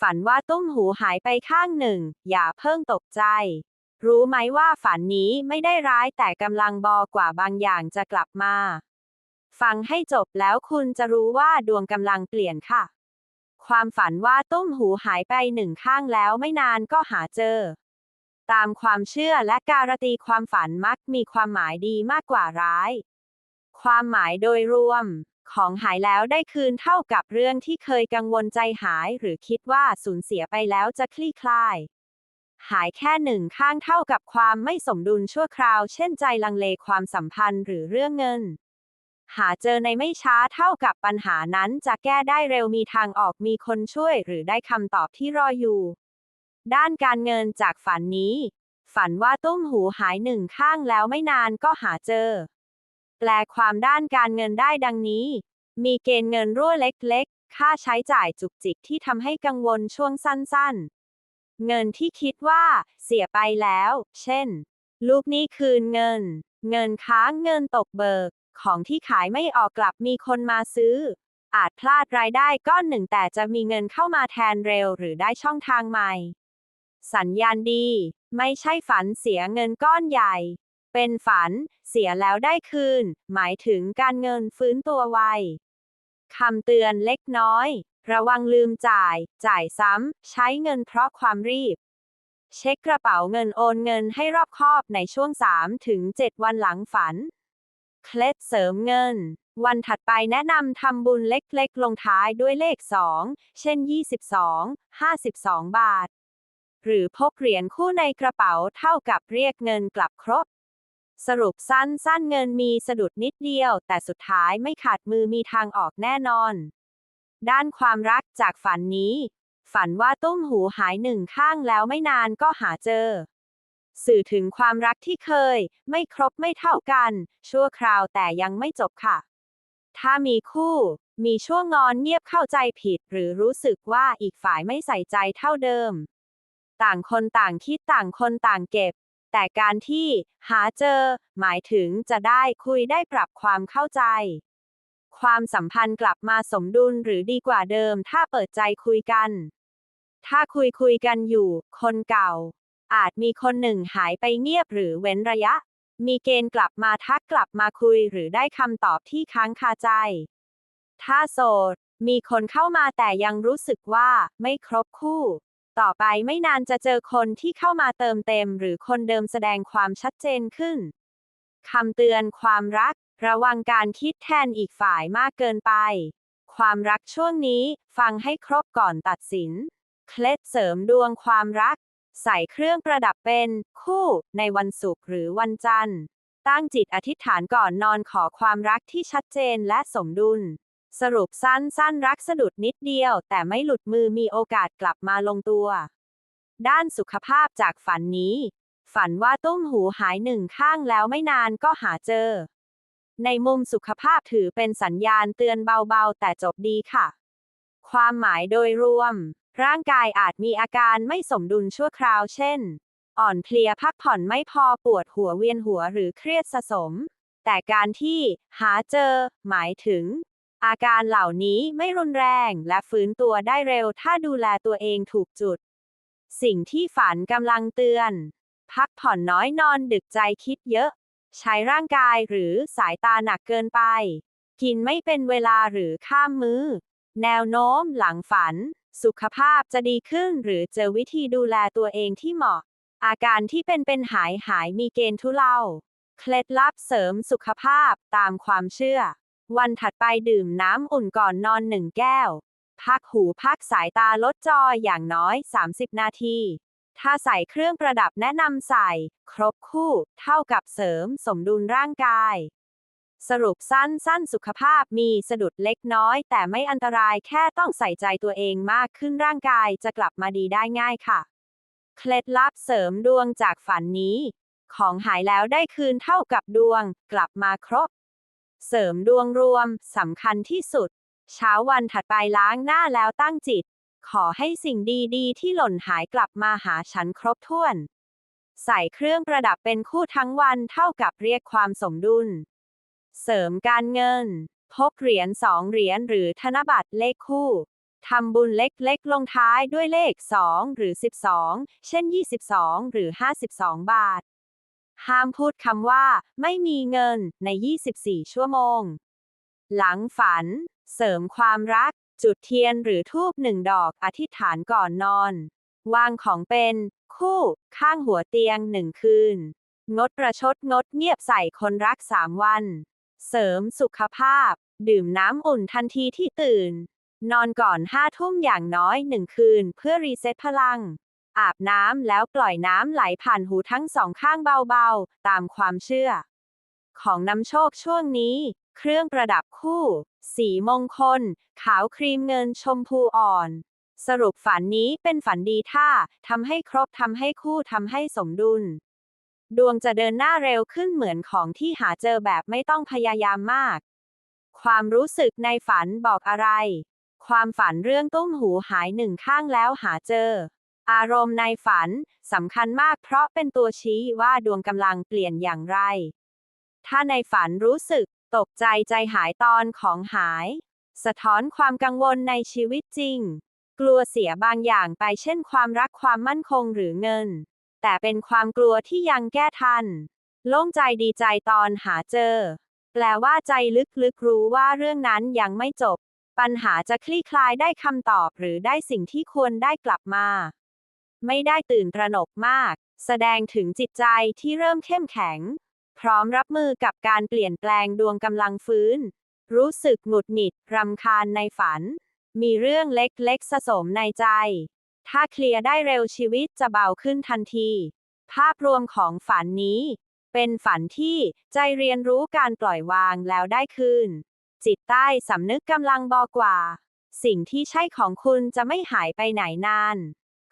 ฝันว่าตุ้มหูหายไปข้างหนึ่ง อย่าเพิ่งตกใจ รู้ไหมว่าฝันนี้ไม่ได้ร้ายแต่กำลังบอกว่าบางอย่างจะกลับมา ฟังให้จบแล้วคุณจะรู้ว่าดวงกำลังเปลี่ยนค่ะ ความฝันว่าตุ้มหูหายไปหนึ่งข้างแล้วไม่นานก็หาเจอ ตามความเชื่อและการตีความฝันมักมีความหมายดีมากกว่าร้าย ความหมายโดยรวม ของหายแล้วได้คืนเท่ากับเรื่องที่เคยกังวลใจหาย หรือคิดว่าสูญเสียไปแล้วจะคลี่คลาย หายแค่หนึ่งข้างเท่ากับความไม่สมดุลชั่วคราว เช่นใจลังเลความสัมพันธ์หรือเรื่องเงิน หาเจอในไม่ช้าเท่ากับปัญหานั้นจะแก้ได้เร็วมีทางออกมีคนช่วย หรือได้คำตอบที่รออยู่ ด้านการเงินจากฝันนี้ ฝันว่าตุ้มหูหายหนึ่งข้างแล้วไม่นานก็หาเจอ แปลความด้านการเงินได้ดังนี้ มีเกณฑ์เงินรั่วเล็กๆ ค่าใช้จ่ายจุกจิกที่ทำให้กังวลช่วงสั้นๆ เงินที่คิดว่า เสียไปแล้ว เช่น ลูกหนี้คืนเงิน เงินค้างเงินตกเบิก ของที่ขายไม่ออกกลับมีคนมาซื้อ อาจพลาดรายได้ก้อนหนึ่งแต่จะมีเงินเข้ามาแทนเร็วหรือได้ช่องทางใหม่ สัญญาณดี ไม่ใช่ฝันเสียเงินก้อนใหญ่ เป็นฝัน เสียแล้วได้คืน หมายถึงการเงินฟื้นตัวไวคำเตือนเล็กน้อย ระวังลืมจ่าย จ่ายซ้ำ ใช้เงินเพราะความรีบ เช็คกระเป๋าเงินโอนเงินให้รอบคอบในช่วง 3 ถึง 7 วันหลังฝัน เคล็ดเสริมเงิน วันถัดไปแนะนำทำบุญเล็กๆ ลงท้ายด้วยเลข 2 เช่น 22 52 บาท หรือพกเหรียญคู่ในกระเป๋าเท่ากับเรียกเงินกลับครบ สรุปสั้นๆเงินมีสะดุดนิดเดียว แต่สุดท้ายไม่ขาดมือมีทางออกแน่นอน ด้านความรักจากฝันนี้ ฝันว่าตุ้มหูหายหนึ่งข้างแล้วไม่นานก็หาเจอ สื่อถึงความรักที่เคย ไม่ครบไม่เท่ากัน ชั่วคราวแต่ยังไม่จบค่ะ ถ้ามีคู่ มีช่วงงอนเงียบเข้าใจผิด หรือรู้สึกว่าอีกฝ่ายไม่ใส่ใจเท่าเดิม ต่างคนต่างคิดต่างคนต่างเก็บ แต่การที่หาเจอ หมายถึงจะได้คุยได้ปรับความเข้าใจ ความสัมพันธ์กลับมาสมดุลหรือดีกว่าเดิม ถ้าเปิดใจคุยกัน ถ้าคุยคุยกันอยู่ คนเก่า อาจมีคนหนึ่งหายไปเงียบหรือเว้นระยะ มีเกณฑ์กลับมาทักกลับมาคุยหรือได้คำตอบที่ค้างคาใจ ถ้าโสด มีคนเข้ามาแต่ยังรู้สึกว่าไม่ครบคู่ ต่อไปไม่นานจะเจอคนที่เข้ามาเติมเต็ม หรือคนเดิมแสดงความชัดเจนขึ้นคำเตือนความรัก ระวังการคิดแทนอีกฝ่ายมากเกินไป ความรักช่วงนี้ ฟังให้ครบก่อนตัดสิน เคล็ดเสริมดวงความรัก ใส่เครื่องประดับเป็น คู่ ในวันศุกร์หรือวันจันทร์ ตั้งจิตอธิษฐานก่อนนอนขอความรักที่ชัดเจนและสมดุล สรุปสั้นๆ รักสะดุดนิดเดียว แต่ไม่หลุดมือมีโอกาสกลับมาลงตัว ด้านสุขภาพจากฝันนี้ ฝันว่าตุ้มหูหายหนึ่งข้างแล้วไม่นานก็หาเจอ ในมุมสุขภาพถือเป็นสัญญาณเตือนเบาๆ แต่จบดีค่ะ ความหมายโดยรวม ร่างกายอาจมีอาการไม่สมดุลชั่วคราว เช่น อ่อนเพลียพักผ่อนไม่พอปวดหัวเวียนหัวหรือเครียดสะสม แต่การที่หาเจอ หมายถึง อาการเหล่านี้ไม่รุนแรงและฟื้นตัวได้เร็วถ้าดูแลตัวเองถูกจุด สิ่งที่ฝันกำลังเตือน พักผ่อนน้อยนอนดึกใจคิดเยอะ ใช้ร่างกายหรือสายตาหนักเกินไป กินไม่เป็นเวลาหรือข้ามมือ้อ แนวโน้มหลังฝัน สุขภาพจะดีขึ้นหรือเจอวิธีดูแลตัวเองที่เหมาะ อาการที่เป็นเป็นหายหายมีเกณฑ์ทุเลา เคล็ดลับเสริมสุขภาพตามความเชื่อ วันถัดไปดื่มน้ำอุ่นก่อนนอนหนึ่งแก้ว พักหูพักสายตาลดจออย่างน้อย 30 นาที ถ้าใส่เครื่องประดับแนะนำใส่ ครบคู่ เท่ากับเสริมสมดุลร่างกาย สรุปสั้นๆสุขภาพมีสะดุดเล็กน้อย แต่ไม่อันตรายแค่ต้องใส่ใจตัวเองมากขึ้นร่างกายจะกลับมาดีได้ง่ายค่ะ เคล็ดลับเสริมดวงจากฝันนี้ ของหายแล้วได้คืนเท่ากับดวง กลับมาครบ เสริมดวงรวมสำคัญที่สุด เช้าวันถัดไปล้างหน้าแล้วตั้งจิต ขอให้สิ่งดีๆ ที่หล่นหายกลับมาหาฉันครบถ้วน ใส่เครื่องประดับเป็นคู่ทั้งวันเท่ากับเรียกความสมดุล เสริมการเงิน พกเหรียญสองเหรียญหรือธนบัตรเลขคู่ทำบุญเล็กๆ ลงท้ายด้วยเลข 2 หรือ 12 เช่น 22 หรือ 52 บาท ห้ามพูดคำว่า ไม่มีเงินใน 24 ชั่วโมง หลังฝัน เสริมความรัก จุดเทียนหรือทูบหนึ่งดอกอธิษฐานก่อนนอน วางของเป็น คู่ ข้างหัวเตียงหนึ่งคืน งดประชดงดเงียบใส่คนรักสามวัน เสริมสุขภาพ ดื่มน้ำอุ่นทันทีที่ตื่น นอนก่อนห้าทุ่มอย่างน้อยหนึ่งคืนเพื่อรีเซ็ตพลัง อาบน้ำแล้วปล่อยน้ำไหลผ่านหูทั้งสองข้างเบาๆ ตามความเชื่อ ของนำโชคช่วงนี้ เครื่องประดับคู่ สีมงคล ขาวครีมเงินชมพูอ่อน สรุปฝันนี้เป็นฝันดีท่าทำให้ครบทำให้คู่ทำให้สมดุล ดวงจะเดินหน้าเร็วขึ้นเหมือนของที่หาเจอแบบไม่ต้องพยายามมาก ความรู้สึกในฝันบอกอะไร ความฝันเรื่องตุ้มหูหายหนึ่งข้างแล้วหาเจอ อารมณ์ในฝันสำคัญมากเพราะเป็นตัวชี้ว่าดวงกำลังเปลี่ยนอย่างไร ถ้าในฝันรู้สึก ตกใจใจหายตอนของหาย สะท้อนความกังวลในชีวิตจริง กลัวเสียบางอย่างไปเช่นความรักความมั่นคงหรือเงิน แต่เป็นความกลัวที่ยังแก้ทัน โล่งใจดีใจตอนหาเจอ แปลว่าใจลึกๆรู้ว่าเรื่องนั้นยังไม่จบ ปัญหาจะคลี่คลายได้คำตอบหรือได้สิ่งที่ควรได้กลับมา ไม่ได้ตื่นตระหนกมาก แสดงถึงจิตใจที่เริ่มเข้มแข็ง พร้อมรับมือกับการเปลี่ยนแปลงดวงกำลังฟื้น รู้สึกหงุดหงิดรำคาญในฝัน มีเรื่องเล็กๆสะสมในใจ ถ้าเคลียร์ได้เร็วชีวิตจะเบาขึ้นทันที ภาพรวมของฝันนี้ เป็นฝันที่ใจเรียนรู้การปล่อยวางแล้วได้คืน จิตใต้สำนึกกำลังบอกว่า สิ่งที่ใช่ของคุณจะไม่หายไปไหนนาน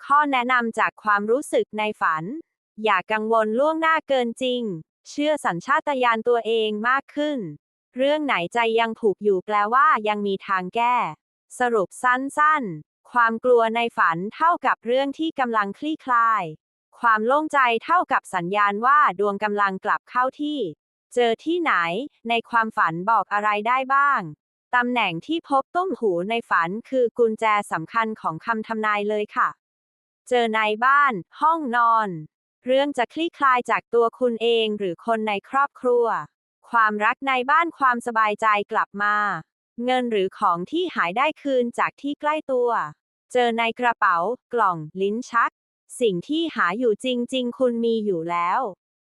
ข้อแนะนำจากความรู้สึกในฝัน อย่ากังวลล่วงหน้าเกินจริง เชื่อสัญชาตญาณตัวเองมากขึ้น เรื่องไหนใจยังผูกอยู่แปลว่ายังมีทางแก้ สรุปสั้นๆ ความกลัวในฝันเท่ากับเรื่องที่กำลังคลี่คลาย ความโล่งใจเท่ากับสัญญาณว่าดวงกำลังกลับเข้าที่ เจอที่ไหน ในความฝันบอกอะไรได้บ้างตำแหน่งที่พบต้มหูในฝันคือกุญแจสำคัญของคำทำนายเลยค่ะ เจอในบ้าน ห้องนอน เรื่องจะคลี่คลายจากตัวคุณเองหรือคนในครอบครัว ความรักในบ้านความสบายใจกลับมา เงินหรือของที่หายได้คืนจากที่ใกล้ตัว เจอในกระเป๋า กล่อง ลิ้นชัก สิ่งที่หาอยู่จริง ๆ คุณมีอยู่แล้ว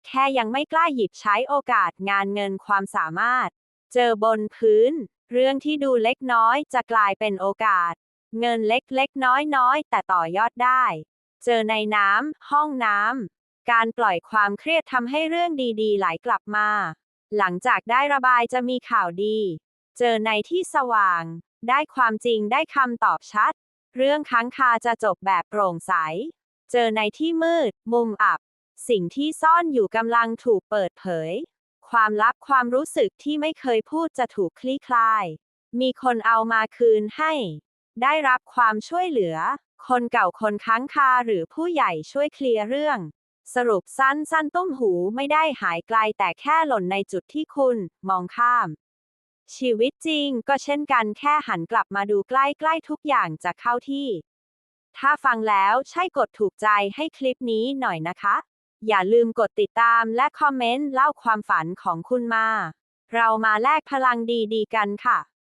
แค่ยังไม่กล้าหยิบใช้โอกาสงานเงินความสามารถ เจอบนพื้น เรื่องที่ดูเล็กน้อยจะกลายเป็นโอกาส เงินเล็กเล็กน้อยน้อยแต่ต่อยอดได้ เจอในน้ำ ห้องน้ำ การปล่อยความเครียดทำให้เรื่องดีๆ ไหลกลับมา หลังจากได้ระบายจะมีข่าวดี เจอในที่สว่าง ได้ความจริงได้คำตอบชัด เรื่องค้างคาจะจบแบบโปร่งใส เจอในที่มืด มุมอับ สิ่งที่ซ่อนอยู่กำลังถูกเปิดเผย ความลับความรู้สึกที่ไม่เคยพูดจะถูกคลี่คลาย มีคนเอามาคืนให้ ได้รับความช่วยเหลือ คนเก่าคนค้างคาหรือผู้ใหญ่ช่วยเคลียร์เรื่อง สรุปสั้นสั้นต้มหูไม่ได้หายไกลแต่แค่หล่นในจุดที่คุณ มองข้าม ชีวิตจริงก็เช่นกันแค่หันกลับมาดูใกล้ๆทุกอย่างจะเข้าที่ ถ้าฟังแล้วใช่กดถูกใจให้คลิปนี้หน่อยนะคะ อย่าลืมกดติดตามและคอมเมนต์เล่าความฝันของคุณมา เรามาแลกพลังดีๆกันค่ะ